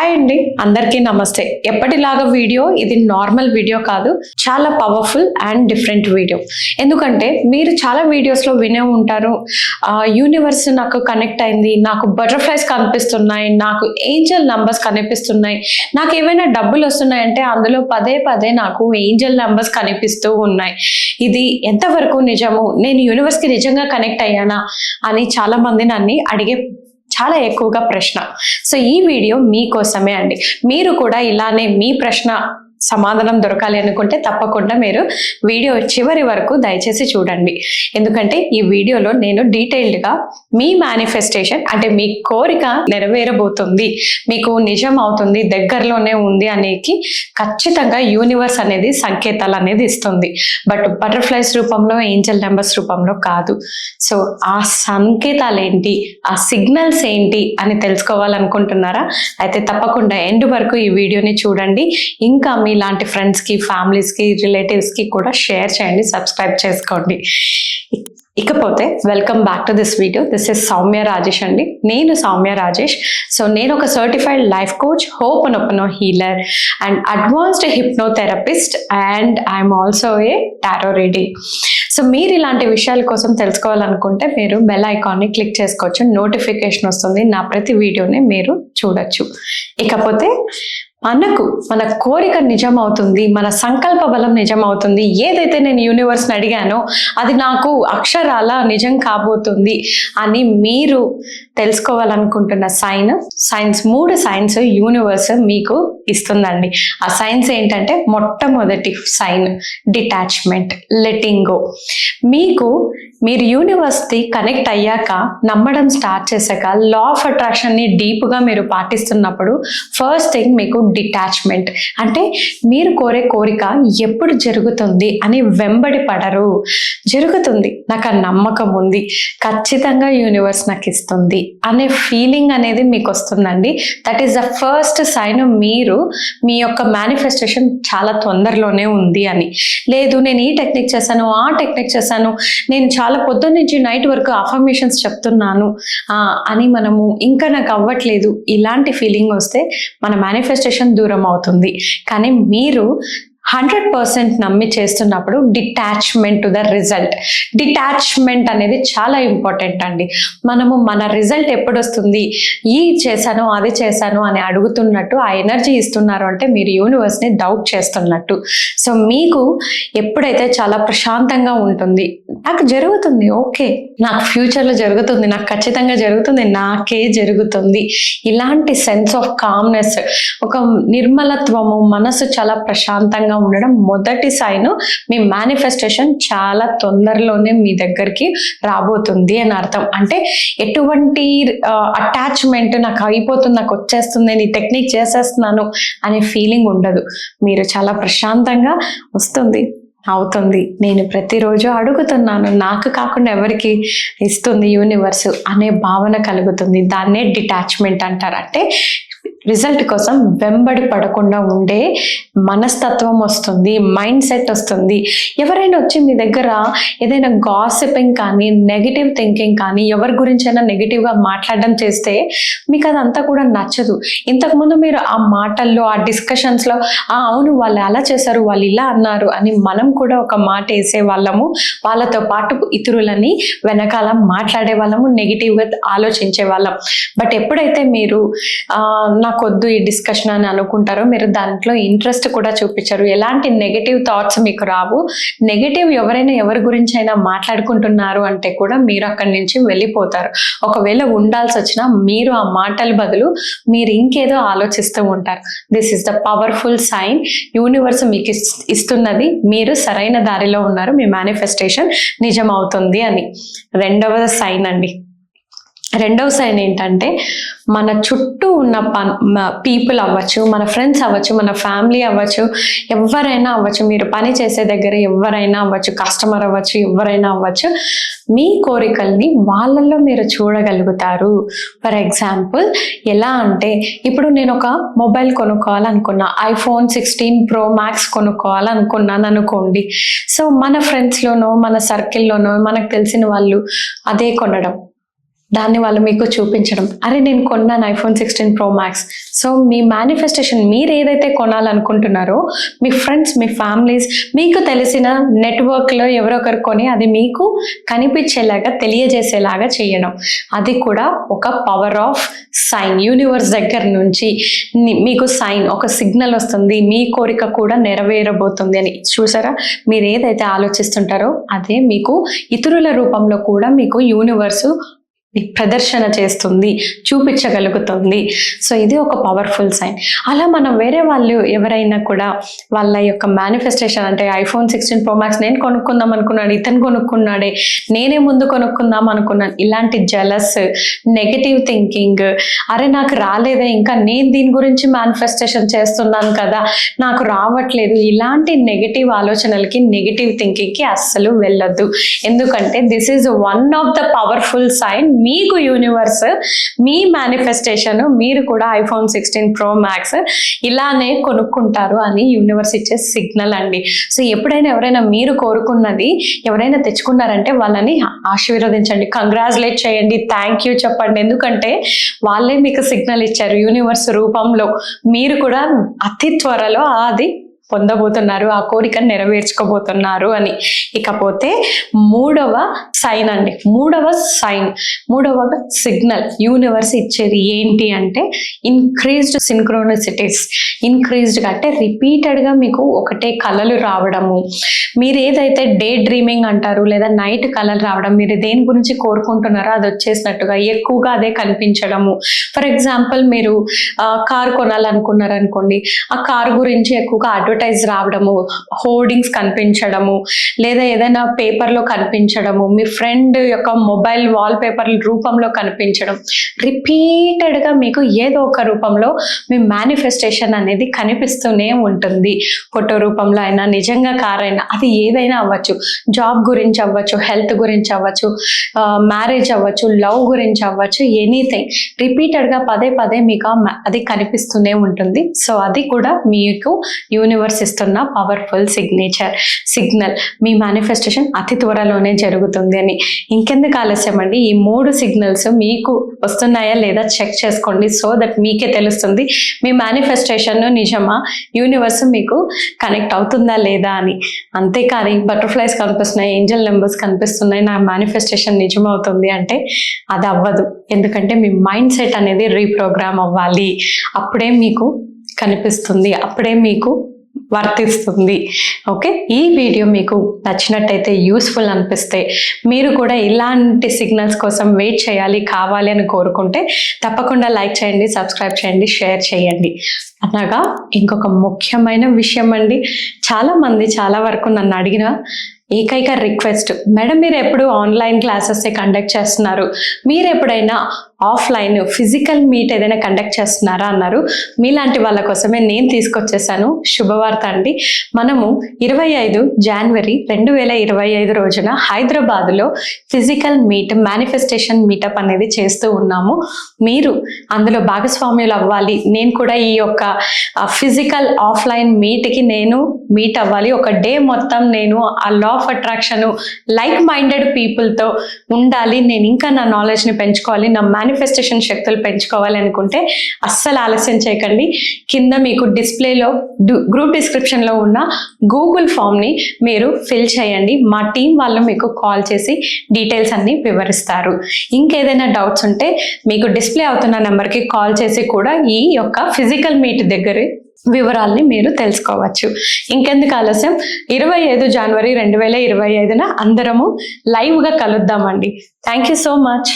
Hi అండి అందరికీ నమస్తే. ఎప్పటిలాగా వీడియో? ఇది నార్మల్ వీడియో కాదు. చాలా పవర్ఫుల్ అండ్ డిఫరెంట్ వీడియో. ఎందుకంటే మీరు చాలా వీడియోస్లో వినే ఉంటారు. యూనివర్స్ నాకు కనెక్ట్ అయింది. నాకు బటర్ఫ్లైస్ కనిపిస్తున్నాయి. నాకు ఏంజల్ నంబర్స్ కనిపిస్తున్నాయి. నాకు ఏమైనా డబ్బులు వస్తున్నాయంటే అందులో పదే పదే నాకు ఏంజల్ నంబర్స్ కనిపిస్తూ ఉన్నాయి. ఇది ఎంతవరకు నిజము? నేను యూనివర్స్కి నిజంగా కనెక్ట్ అయ్యానా? అని చాలా మంది నన్ను అడిగే చాలా ఎక్కువగా ప్రశ్న. సో ఈ వీడియో మీకోసమే అండి. మీరు కూడా ఇలానే మీ ప్రశ్న సమాధానం దొరకాలి అనుకుంటే తప్పకుండా మీరు వీడియో చివరి వరకు దయచేసి చూడండి. ఎందుకంటే ఈ వీడియోలో నేను డీటెయిల్డ్గా మీ మేనిఫెస్టేషన్ అంటే మీ కోరిక నెరవేరబోతుంది. మీకు నిజం అవుతుంది దగ్గరలోనే ఉంది అనేది ఖచ్చితంగా యూనివర్స్ అనేది సంకేతాలు అనేది ఇస్తుంది. బట్ బటర్ఫ్లైస్ రూపంలో ఏంజల్ నెంబర్స్ రూపంలో కాదు. సో ఆ సంకేతాలు ఏంటి ఆ సిగ్నల్స్ ఏంటి? అని తెలుసుకోవాలనుకుంటున్నారా? అయితే తప్పకుండా ఎండ్ వరకు ఈ వీడియోని చూడండి. ఇంకా మీలాంటి ఫ్రెండ్స్కి ఫ్యామిలీస్కి రిలేటివ్స్కి కూడా షేర్ చేయండి సబ్స్క్రైబ్ చేసుకోండి. ఇకపోతే welcome back to this video this is Soumya Rajesh అండి. నేను సౌమ్య రాజేష్. సో నేను ఒక certified life coach ho'oponopono healer and advanced hypnotherapist and I'm also a tarot reading so మీరు ఇలాంటి విషయాల కోసం తెలుసుకోవాలనుకుంటే మీరు బెల్ ఐకాన్ని క్లిక్ చేసుకోవచ్చు. నోటిఫికేషన్ వస్తుంది. నా ప్రతి వీడియోని మీరు చూడొచ్చు. ఇకపోతే మనకు మన కోరిక నిజం అవుతుంది మన సంకల్ప బలం నిజం అవుతుంది ఏదైతే నేను యూనివర్స్ని అడిగానో అది నాకు అక్షరాల నిజం కాబోతుంది అని మీరు తెలుసుకోవాలనుకుంటున్న సైన్ సైన్స్ మూడు సైన్స్ యూనివర్స్ మీకు ఇస్తుందండి. ఆ సైన్స్ ఏంటంటే మొట్టమొదటి సైన్ డిటాచ్మెంట్ లెటింగ్ గో మీకు మీరు యూనివర్స్కి కనెక్ట్ అయ్యాక నమ్మడం స్టార్ట్ చేశాక లా ఆఫ్ అట్రాక్షన్ని డీప్గా మీరు పాటిస్తున్నప్పుడు ఫస్ట్ థింగ్ మీకు డిటాచ్మెంట్ అంటే మీరు కోరే కోరిక ఎప్పుడు జరుగుతుంది అని వెంబడి పడరు. జరుగుతుంది. నాకు ఆ నమ్మకం ఉంది. ఖచ్చితంగా యూనివర్స్ నాకు ఇస్తుంది. అనే ఫీలింగ్ అనేది మీకు వస్తుందండి that is the first sign మీరు మీ యొక్క మేనిఫెస్టేషన్ చాలా తొందరలోనే ఉంది అని. లేదు నేను ఈ టెక్నిక్ చేశాను ఆ టెక్నిక్ చేశాను నేను చాలా పొద్దున్న నుంచి నైట్ వరకు అఫర్మేషన్స్ చెప్తున్నాను ఆ, అని మనము ఇంకా నాకు అవ్వట్లేదు. ఇలాంటి ఫీలింగ్ వస్తే మన మేనిఫెస్టేషన్ దూరం అవుతుంది. కానీ మీరు హండ్రెడ్ పర్సెంట్ నమ్మి చేస్తున్నప్పుడు detachment to the result detachment అనేది చాలా ఇంపార్టెంట్ అండి. మనము మన రిజల్ట్ ఎప్పుడు వస్తుంది ఈ చేశాను అది చేశాను అని అడుగుతున్నట్టు ఆ ఎనర్జీ ఇస్తున్నారు అంటే మీరు యూనివర్స్ని డౌట్ చేస్తున్నట్టు. సో మీకు ఎప్పుడైతే చాలా ప్రశాంతంగా ఉంటుంది నాకు జరుగుతుంది ఓకే. నాకు ఫ్యూచర్లో జరుగుతుంది నాకు ఖచ్చితంగా జరుగుతుంది నాకే జరుగుతుంది. ఇలాంటి సెన్స్ ఆఫ్ కామ్నెస్ ఒక నిర్మలత్వము మనసు చాలా ప్రశాంతంగా ఉండడం మొదటి సైన్ మీ మేనిఫెస్టేషన్ చాలా తొందరలోనే మీ దగ్గరికి రాబోతుంది అని అర్థం. అంటే ఎటువంటి అటాచ్మెంట్ నాకు అయిపోతుంది నాకు వచ్చేస్తుంది నేను ఈ టెక్నిక్ చేసేస్తున్నాను అనే ఫీలింగ్ ఉండదు. మీరు చాలా ప్రశాంతంగా వస్తుంది అవుతుంది. నేను ప్రతిరోజు అడుగుతున్నాను నాకు కాకుండా ఎవరికి ఇస్తుంది యూనివర్స్ అనే భావన కలుగుతుంది. దాన్నే డిటాచ్మెంట్ అంటారు. అంటే రిజల్ట్ కోసం వెంబడి పడకుండా ఉండే మనస్తత్వం వస్తుంది మైండ్ సెట్ వస్తుంది. ఎవరైనా వచ్చి మీ దగ్గర ఏదైనా గాసిపింగ్ కానీ నెగిటివ్ థింకింగ్ కానీ ఎవరి గురించైనా నెగిటివ్గా మాట్లాడడం చేస్తే మీకు అదంతా కూడా నచ్చదు. ఇంతకుముందు మీరు ఆ మాటల్లో ఆ డిస్కషన్స్లో ఆ అవును వాళ్ళు అలా చేశారు వాళ్ళు ఇలా అన్నారు అని మనం కూడా ఒక మాట వేసే వాళ్ళము వాళ్ళతో పాటు ఇతరులని వెనకాల మాట్లాడే వాళ్ళము నెగిటివ్గా ఆలోచించే వాళ్ళం బట్ ఎప్పుడైతే మీరు నా నాకొద్దు ఈ డిస్కషన్ అని అనుకుంటారో మీరు దాంట్లో ఇంట్రెస్ట్ కూడా చూపించరు. ఎలాంటి నెగిటివ్ థాట్స్ మీకు రావు. నెగటివ్ ఎవరైనా ఎవరి గురించి అయినా మాట్లాడుకుంటున్నారు అంటే కూడా మీరు అక్కడి నుంచి వెళ్ళిపోతారు. ఒకవేళ ఉండాల్సి వచ్చినా మీరు ఆ మాటల బదులు మీరు ఇంకేదో ఆలోచిస్తూ ఉంటారు. This is the powerful sign universe మీకు ఇస్- ఇస్తున్నది. మీరు సరైన దారిలో ఉన్నారు. మీ మేనిఫెస్టేషన్ నిజం అవుతుంది అని. రెండవ సైన్ అండి. రెండవ సైన్ ఏంటంటే మన చుట్టూ ఉన్న పన్ పీపుల్ అవ్వచ్చు మన ఫ్రెండ్స్ అవ్వచ్చు మన ఫ్యామిలీ అవ్వచ్చు ఎవరైనా అవ్వచ్చు మీరు పని చేసే దగ్గర ఎవరైనా అవ్వచ్చు కస్టమర్ అవ్వచ్చు ఎవరైనా అవ్వచ్చు మీ కోరికల్ని వాళ్ళల్లో మీరు చూడగలుగుతారు. ఫర్ ఎగ్జాంపుల్ ఎలా అంటే ఇప్పుడు నేను ఒక మొబైల్ కొనుక్కోవాలనుకున్నా ఐఫోన్ సిక్స్టీన్ ప్రో మ్యాక్స్ కొనుక్కోవాలనుకున్నాను అనుకోండి సో మన ఫ్రెండ్స్లోనో మన సర్కిల్లోనో మనకు తెలిసిన వాళ్ళు అదే కొనడం. దాన్ని వాళ్ళు మీకు చూపించడం. అరే నేను కొన్నాను iPhone sixteen pro max so మీ మేనిఫెస్టేషన్ మీరు ఏదైతే కొనాలనుకుంటున్నారో మీ ఫ్రెండ్స్ మీ ఫ్యామిలీస్ మీకు తెలిసిన నెట్వర్క్లో ఎవరొకరు కొని అది మీకు కనిపించేలాగా తెలియజేసేలాగా చేయడం. అది కూడా ఒక పవర్ ఆఫ్ సైన్ యూనివర్స్ దగ్గర నుంచి మీకు సైన్ ఒక సిగ్నల్ వస్తుంది. మీ కోరిక కూడా నెరవేరబోతుంది అని. చూసారా? మీరు ఏదైతే ఆలోచిస్తుంటారో అదే మీకు ఇతరుల రూపంలో కూడా మీకు యూనివర్సు ప్రదర్శన చేస్తుంది చూపించగలుగుతుంది. సో ఇది ఒక పవర్ఫుల్ సైన్ అలా మనం వేరే వాళ్ళు ఎవరైనా కూడా వాళ్ళ యొక్క మేనిఫెస్టేషన్ అంటే ఐఫోన్ సిక్స్టీన్ ప్రో మ్యాక్స్ నేను కొనుక్కుందాం అనుకున్నాడు ఇతను కొనుక్కున్నాడే నేనే ముందు కొనుక్కుందాం అనుకున్నాను. ఇలాంటి జలస్ నెగటివ్ థింకింగ్ అరే నాకు రాలేదే ఇంకా నేను దీని గురించి మేనిఫెస్టేషన్ చేస్తున్నాను కదా నాకు రావట్లేదు. ఇలాంటి నెగటివ్ ఆలోచనలకి నెగటివ్ థింకింగ్కి అస్సలు వెళ్ళొద్దు. ఎందుకంటే this is one of the powerful sign మీకు యూనివర్స్ మీ మేనిఫెస్టేషన్ మీరు కూడా ఐఫోన్ సిక్స్టీన్ ప్రో మ్యాక్స్ ఇలానే కొనుక్కుంటారు అని యూనివర్స్ ఇచ్చే సిగ్నల్ అండి. సో ఎప్పుడైనా ఎవరైనా మీరు కోరుకున్నది ఎవరైనా తెచ్చుకున్నారంటే వాళ్ళని ఆశీర్వదించండి. కంగ్రాచులేట్ చేయండి. థ్యాంక్ యూ చెప్పండి. ఎందుకంటే వాళ్ళే మీకు సిగ్నల్ ఇచ్చారు యూనివర్స్ రూపంలో. మీరు కూడా అతి త్వరలో అది పొందబోతున్నారు ఆ కోరికను నెరవేర్చుకోబోతున్నారు అని. ఇకపోతే మూడవ సైన్ అండి. మూడవ సైన్ మూడవ సిగ్నల్ యూనివర్స్ ఇచ్చేది ఏంటి అంటే ఇంక్రీజ్డ్ సింక్రోనిసిటీస్ ఇన్క్రీజ్డ్గా అంటే రిపీటెడ్గా మీకు ఒకటే కళలు రావడము. మీరు ఏదైతే డే డ్రీమింగ్ అంటారు లేదా నైట్ కళలు రావడం మీరు దేని గురించి కోరుకుంటున్నారో అది వచ్చేసినట్టుగా ఎక్కువగా అదే కనిపించడము. ఫర్ ఎగ్జాంపుల్ మీరు కార్ కొనాలనుకున్నారు అనుకోండి ఆ కార్ గురించి ఎక్కువగా అడ్వర్టైజ్ రావడము హోర్డింగ్స్ కనిపించడము లేదా ఏదైనా పేపర్లో కనిపించడము మీ ఫ్రెండ్ యొక్క మొబైల్ వాల్ పేపర్ రూపంలో కనిపించడం రిపీటెడ్గా మీకు ఏదో ఒక రూపంలో మీ మేనిఫెస్టేషన్ అనేది కనిపిస్తూనే ఉంటుంది. ఫోటో రూపంలో అయినా నిజంగా కార్ అయినా అది ఏదైనా అవ్వచ్చు. జాబ్ గురించి అవ్వచ్చు హెల్త్ గురించి అవ్వచ్చు మ్యారేజ్ అవ్వచ్చు లవ్ గురించి అవ్వచ్చు ఎనీథింగ్ రిపీటెడ్గా పదే పదే మీకు అది కనిపిస్తూనే ఉంటుంది. సో అది కూడా మీకు యూనివర్స్ ఇస్తున్న పవర్ఫుల్ సిగ్నేచర్ సిగ్నల్ మీ మేనిఫెస్టేషన్ అతి త్వరలోనే జరుగుతుంది అని. ఇంకెందుకు ఆలస్యం అండి? ఈ మూడు సిగ్నల్స్ మీకు వస్తున్నాయా లేదా చెక్ చేసుకోండి సో దట్ మీకే తెలుస్తుంది. మీ మేనిఫెస్టేషన్ నిజమా? యూనివర్స్ మీకు కనెక్ట్ అవుతుందా లేదా అని. అంతేకాని బటర్ఫ్లైస్ కనిపిస్తున్నాయి ఏంజల్ నెంబర్స్ కనిపిస్తున్నాయి. నా మేనిఫెస్టేషన్ నిజమవుతుంది అంటే అది అవ్వదు. ఎందుకంటే మీ మైండ్ సెట్ అనేది రీప్రోగ్రామ్ అవ్వాలి. అప్పుడే మీకు కనిపిస్తుంది. అప్పుడే మీకు వర్తిస్తుంది. ఓకే? ఈ వీడియో మీకు నచ్చినట్టయితే యూస్ఫుల్ అనిపిస్తే మీరు కూడా ఇలాంటి సిగ్నల్స్ కోసం వెయిట్ చేయాలి కావాలి అని కోరుకుంటే తప్పకుండా లైక్ చేయండి సబ్స్క్రైబ్ చేయండి షేర్ చేయండి. అనగా ఇంకొక ముఖ్యమైన విషయం అండి. చాలామంది చాలా వరకు నన్ను అడిగిన ఏకైక రిక్వెస్ట్ మేడం మీరు ఎప్పుడు ఆన్లైన్ క్లాసెస్ కండక్ట్ చేస్తున్నారు? మీరు ఎప్పుడైనా ఆఫ్లైన్ ఫిజికల్ మీట్ ఏదైనా కండక్ట్ చేస్తున్నారా అన్నారు. మీలాంటి వాళ్ళ కోసమే నేను తీసుకొచ్చేసాను. శుభవార్త అండి. మనము ఇరవై ఐదు జనవరి రెండు వేల ఇరవై ఐదు రోజున హైదరాబాద్లో ఫిజికల్ మీట్ మేనిఫెస్టేషన్ మీటప్ అనేది చేస్తూ ఉన్నాము. మీరు అందులో భాగస్వామ్యులు అవ్వాలి. నేను కూడా ఈ యొక్క ఫిజికల్ ఆఫ్లైన్ మీట్కి నేను మీట్ అవ్వాలి. ఒక డే మొత్తం నేను ఆ law of attraction like minded పీపుల్తో ఉండాలి. నేను ఇంకా నా నాలెడ్జ్ని పెంచుకోవాలి నా మేనిఫెస్టేషన్ శక్తులు పెంచుకోవాలి అనుకుంటే అస్సలు ఆలస్యం చేయకండి. కింద మీకు డిస్ప్లేలో గ్రూప్ డిస్క్రిప్షన్లో ఉన్న గూగుల్ ఫామ్ని మీరు ఫిల్ చేయండి. మా టీం వాళ్ళు మీకు కాల్ చేసి డీటెయిల్స్ అన్ని వివరిస్తారు. ఇంకేదైనా డౌట్స్ ఉంటే మీకు డిస్ప్లే అవుతున్న నెంబర్కి కాల్ చేసి కూడా ఈ యొక్క ఫిజికల్ మీట్ దగ్గర వివరాల్ని మీరు తెలుసుకోవచ్చు. ఇంకెందుకు ఆలస్యం? ఇరవై ఐదు జనవరి రెండు వేల ఇరవై ఐదున అందరము లైవ్గా కలుద్దామండి. Thank you so much.